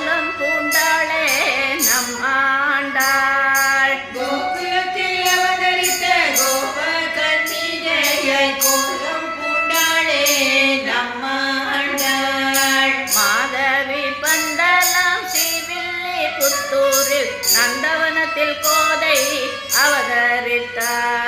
கோலம் பூண்டாளே நம் ஆண்டாள். கோகுலத்தில் அவதரித்த கோப கன்னிகையை கோலம் பூண்டாளே நம் ஆண்டாள். மாதவி பந்தலம் ஸ்ரீவில்லி புத்தூரில் நந்தவனத்தில் கோதை அவதரித்தார்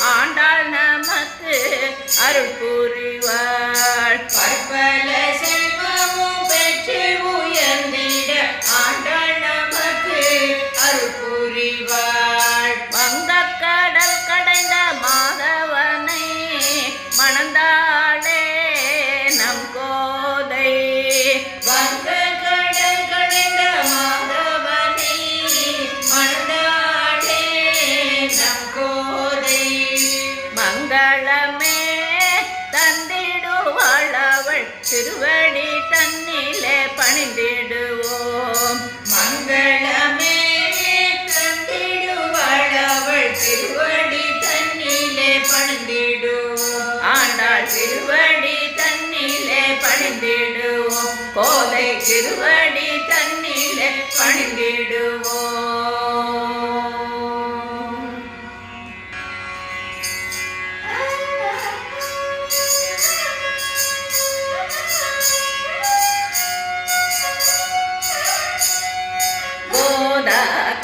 ஆண்டாள் நமக்கு அருள் புரிவாள். பற்பல செல் திருவடி தன்னிலே பணிந்திடுவோம். மங்களமே தந்திடுவாடவள் திருவடி தன்னிலே பணிந்திடுவோம். ஆனால் திருவடி தன்னிலே பணிந்திடுவோம். கோதை திருவடி தன்னிலே பணிந்திடுவோம்.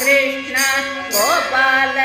कृष्ण गोपाल